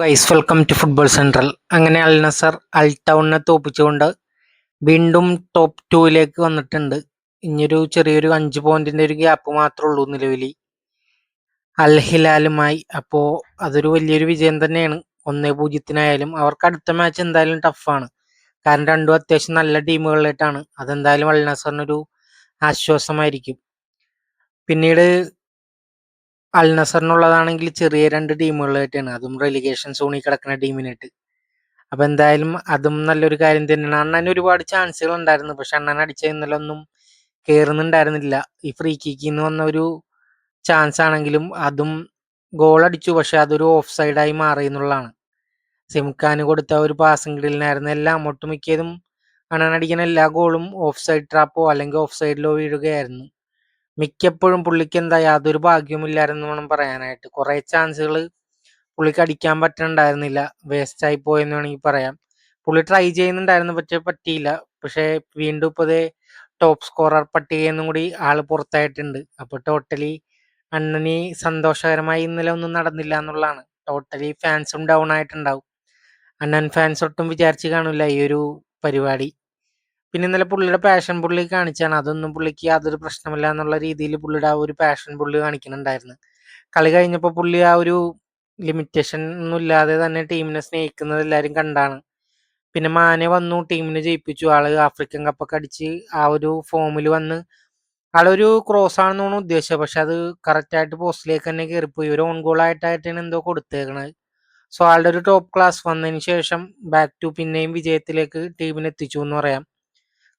Guys welcome to football central അങ്ങനെ Al Nasar അൽ തോപ്പിച്ചുകൊണ്ട് വീണ്ടും top ടൂവിലേക്ക് വന്നിട്ടുണ്ട്. ഇനിയൊരു ചെറിയൊരു അഞ്ച് പോയിന്റിന്റെ ഒരു ഗ്യാപ്പ് മാത്രമേ ഉള്ളൂ നിലവിൽ. അൽ ഹിലാലുമായി. അപ്പോൾ അതൊരു വലിയൊരു വിജയം തന്നെയാണ്. ഒന്നേ പൂജ്യത്തിനായാലും അവർക്ക് അടുത്ത മാച്ച് എന്തായാലും ടഫാണ് കാരണം രണ്ടും അത്യാവശ്യം നല്ല ടീമുകളിലായിട്ടാണ് അതെന്തായാലും അൽ നസറിനൊരു ആശ്വാസമായിരിക്കും. പിന്നീട് അൽ നസറിനുള്ളതാണെങ്കിൽ ചെറിയ രണ്ട് ടീമുകളായിട്ടാണ്. അതും റെലിഗേഷൻ സോണിൽ കിടക്കുന്ന ടീമിനായിട്ട്. അപ്പൊ എന്തായാലും അതും നല്ലൊരു കാര്യം തന്നെയാണ്. അണ്ണന് ഒരുപാട് ചാൻസുകൾ ഉണ്ടായിരുന്നു. പക്ഷെ അണ്ണൻ അടിച്ച ഇന്നലെ ഒന്നും കേറുന്നുണ്ടായിരുന്നില്ല. ഈ ഫ്രീ കിക്കിന്ന് വന്ന ഒരു ചാൻസ് ആണെങ്കിലും അതും ഗോൾ അടിച്ചു. പക്ഷെ അതൊരു ഓഫ് സൈഡായി മാറി എന്നുള്ളതാണ്. സിംഖാന് കൊടുത്ത ഒരു പാസിംഗ് ഗ്രിലിനായിരുന്നു എല്ലാം ഒട്ടുമിക്കതും അണ്ണൻ അടിക്കുന്ന എല്ലാ ഗോളും ഓഫ് സൈഡ് ട്രാപ്പോ അല്ലെങ്കിൽ ഓഫ് സൈഡിലോ വീഴുകയായിരുന്നു. മിക്കപ്പോഴും പുള്ളിക്ക് എന്താ യാതൊരു ഭാഗ്യവുമില്ലായിരുന്നു വേണം പറയാനായിട്ട്. കുറെ ചാൻസുകൾ പുള്ളിക്ക് അടിക്കാൻ പറ്റണ്ടായിരുന്നില്ല. വേസ്റ്റ് ആയി പോയെന്ന് വേണമെങ്കിൽ പറയാം. പുള്ളി ട്രൈ ചെയ്യുന്നുണ്ടായിരുന്നു പക്ഷേ പറ്റിയില്ല. പക്ഷേ വീണ്ടും ഇപ്പോൾ ടോപ്പ് സ്കോറർ പട്ടികയിൽ നിന്നും കൂടി ആൾ പുറത്തായിട്ടുണ്ട്. അപ്പോൾ ടോട്ടലി അണ്ണന് സന്തോഷകരമായി ഇന്നലെ ഒന്നും നടന്നില്ല എന്നുള്ളതാണ്. ടോട്ടലി ഫാൻസും ഡൗൺ ആയിട്ടുണ്ടാവും. അണ്ണൻ ഫാൻസ് ഒട്ടും വിചാരിച്ച് കാണില്ല ഈ ഒരു പരിപാടി. പിന്നെ ഇന്നലെ പുള്ളിയുടെ പാഷൻ പുള്ളി കാണിച്ചാണ്. അതൊന്നും പുള്ളിക്ക് യാതൊരു പ്രശ്നമില്ല എന്നുള്ള രീതിയിൽ പുള്ളിയുടെ ആ ഒരു പാഷൻ പുള്ളി കാണിക്കുന്നുണ്ടായിരുന്നു. കളി കഴിഞ്ഞപ്പോൾ പുള്ളി ആ ഒരു ലിമിറ്റേഷൻ ഒന്നും ഇല്ലാതെ തന്നെ ടീമിനെ സ്നേഹിക്കുന്നത് എല്ലാവരും കണ്ടാണ്. പിന്നെ മാനെ വന്നു ടീമിനെ ജയിപ്പിച്ചു. ആൾ ആഫ്രിക്കൻ കപ്പൊക്കെ അടിച്ച് ആ ഒരു ഫോമിൽ വന്ന് ആളൊരു ക്രോസ് ആണെന്ന് തോന്നുന്നു ഉദ്ദേശിച്ചത്. പക്ഷെ അത് കറക്റ്റായിട്ട് പോസ്റ്റിലേക്ക് തന്നെ കയറിപ്പോയി. ഒരു ഓൺ ഗോൾ ആയിട്ടായിട്ടാണ് എന്തോ കൊടുത്തേക്കണത്. സോ ആളുടെ ഒരു ടോപ്പ് ക്ലാസ് വന്നതിന് ശേഷം ബാക്ക് ടു പിന്നെയും വിജയത്തിലേക്ക് ടീമിനെ എത്തിച്ചു എന്ന് പറയാം.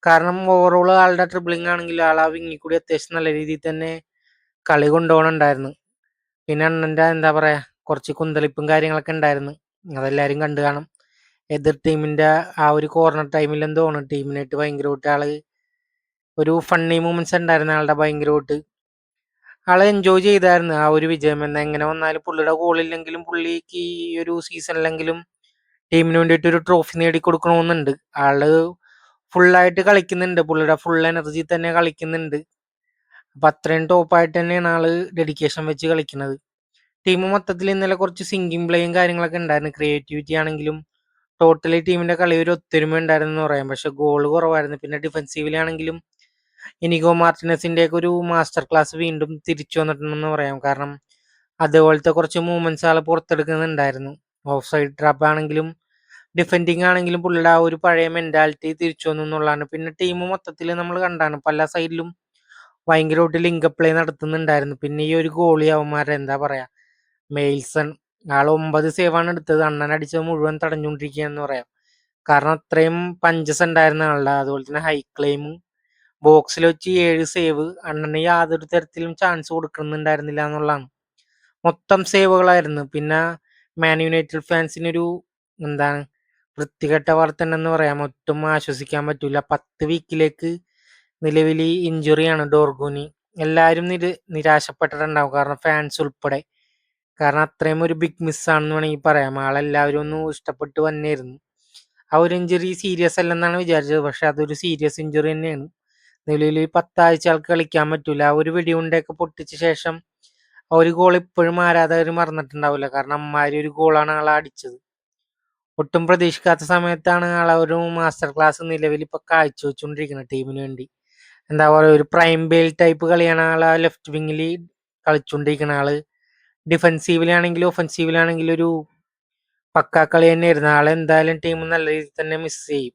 കാരണം ഓവറോൾ ആളുടെ ട്രിബിളിംഗ് ആണെങ്കിൽ ആൾ ആ വിങ്ങി കൂടി അത്യാവശ്യം നല്ല രീതിയിൽ തന്നെ കളി കൊണ്ടുപോകണുണ്ടായിരുന്നു. പിന്നെ അണ്ണന്റെ എന്താ പറയുക കുറച്ച് കുന്തളിപ്പും കാര്യങ്ങളൊക്കെ ഉണ്ടായിരുന്നു. അതെല്ലാവരും കണ്ടു കാണും. എതിർ ടീമിന്റെ ആ ഒരു കോർണർ ടൈമിൽ എന്തോ ടീമിനായിട്ട് ഭയങ്കരമായിട്ട് ആൾ ഒരു ഫണ്ണി മൂമെന്റ്സ് ഉണ്ടായിരുന്നു ആളുടെ ഭയങ്കരമായിട്ട് ആളെ എൻജോയ് ചെയ്തായിരുന്നു ആ ഒരു വിജയം. എന്ന് എങ്ങനെ വന്നാലും പുള്ളിയുടെ ഗോളില്ലെങ്കിലും പുള്ളിക്ക് ഈ ഒരു സീസണിലെങ്കിലും ടീമിന് വേണ്ടിയിട്ട് ഒരു ട്രോഫി നേടി കൊടുക്കണമെന്നുണ്ട് ആൾ ഫുള്ളായിട്ട് കളിക്കുന്നുണ്ട്. പുള്ളിയുടെ ഫുൾ എനർജി തന്നെ കളിക്കുന്നുണ്ട്. അപ്പൊ അത്രയും ടോപ്പായിട്ട് തന്നെയാണ് ആൾ ഡെഡിക്കേഷൻ വെച്ച് കളിക്കുന്നത്. ടീം മൊത്തത്തിൽ ഇന്നലെ കുറച്ച് സിംഗിങ് പ്ലേയും കാര്യങ്ങളൊക്കെ ഉണ്ടായിരുന്നു. ക്രിയേറ്റിവിറ്റി ആണെങ്കിലും ടോട്ടലി ടീമിന്റെ കളി ഒരു ഒത്തൊരുമ ഉണ്ടായിരുന്നു എന്ന് പറയാം. പക്ഷെ ഗോൾ കുറവായിരുന്നു. പിന്നെ ഡിഫൻസീവിലാണെങ്കിലും ഇനിഗോ മാർട്ടിനസിന്റെ ഒക്കെ ഒരു മാസ്റ്റർ ക്ലാസ് വീണ്ടും തിരിച്ചു വന്നിട്ടുണ്ടെന്ന് പറയാം. കാരണം അതുപോലത്തെ കുറച്ച് മൂവ്മെന്റ്സ് ആൾ പുറത്തെടുക്കുന്നുണ്ടായിരുന്നു. ഓഫ് സൈഡ് ട്രാപ്പ് ആണെങ്കിലും ഡിഫെൻഡിങ് ആണെങ്കിലും പുള്ളിയുടെ ആ ഒരു പഴയ മെന്റാലിറ്റി തിരിച്ചു വന്നു എന്നുള്ളതാണ്. പിന്നെ ടീം മൊത്തത്തിൽ നമ്മൾ കണ്ടാണ് പല സൈഡിലും ഭയങ്കരമായിട്ട് ലിങ്ക് പ്ലേ നടത്തുന്നുണ്ടായിരുന്നു. പിന്നെ ഈ ഒരു ഗോളി അവന്മാരെ എന്താ പറയാ മെയിൽസൺ ആൾ ഒമ്പത് സേവാണ് എടുത്തത്. അണ്ണൻ അടിച്ചത് മുഴുവൻ തടഞ്ഞുകൊണ്ടിരിക്കുകയെന്ന് പറയാം. കാരണം അത്രയും പഞ്ചസ് ഉണ്ടായിരുന്ന ആളുടെ അതുപോലെ തന്നെ ഹൈ ക്ലെയിമും ബോക്സിൽ വെച്ച് ഏഴ് സേവ് അണ്ണന് യാതൊരു തരത്തിലും ചാൻസ് കൊടുക്കുന്നുണ്ടായിരുന്നില്ല എന്നുള്ളതാണ്. മൊത്തം സേവുകളായിരുന്നു പിന്നെ മാൻ യുണൈറ്റഡ് ഫാൻസിനൊരു എന്താണ് വൃത്തികെട്ട വാർത്ത എന്ന് പറയാം. ഒട്ടും ആശ്വസിക്കാൻ പറ്റൂല. പത്ത് വീക്കിലേക്ക് നിലവിൽ ഇഞ്ചുറിയാണ് ഡോർഗുനി. എല്ലാവരും നിര നിരാശപ്പെട്ടിട്ടുണ്ടാവും. കാരണം ഫാൻസ് ഉൾപ്പെടെ. കാരണം അത്രയും ഒരു ബിഗ് മിസ്സാണെന്ന് വേണമെങ്കിൽ പറയാം. ആളെല്ലാവരും ഒന്നും ഇഷ്ടപ്പെട്ട് വന്നിരുന്നു ആ ഒരു ഇഞ്ചുറി സീരിയസ് അല്ലെന്നാണ് വിചാരിച്ചത്. പക്ഷെ അതൊരു സീരിയസ് ഇഞ്ചുറി തന്നെയാണ്. നിലവിൽ പത്താഴ്ച ആൾക്ക് കളിക്കാൻ പറ്റൂല. ആ ഒരു വെടിയുണ്ടയൊക്കെ പൊട്ടിച്ച ശേഷം ആ ഒരു ഗോൾ ഇപ്പോഴും ആരാധകർ മറന്നിട്ടുണ്ടാവില്ല. കാരണം അമ്മാരി ഒരു ഗോളാണ് ആളെ അടിച്ചത്. ഒട്ടും പ്രതീക്ഷിക്കാത്ത സമയത്താണ് ആളെ ഒരു മാസ്റ്റർ ക്ലാസ് നിലവിൽ ഇപ്പൊ കാഴ്ചവെച്ചുകൊണ്ടിരിക്കുന്നത് ടീമിന് വേണ്ടി. എന്താ പറയുക ഒരു പ്രൈം ബേൽ ടൈപ്പ് കളിയാണ് ആളെ ലെഫ്റ്റ് വിങ്ങിൽ കളിച്ചുകൊണ്ടിരിക്കുന്ന ആൾ. ഡിഫൻസീവിലാണെങ്കിലും ഒഫൻസീവിലാണെങ്കിലും ഒരു പക്കാ കളി തന്നെയായിരുന്നു. ആളെ എന്തായാലും ടീം നല്ല രീതിയിൽ തന്നെ മിസ് ചെയ്യും.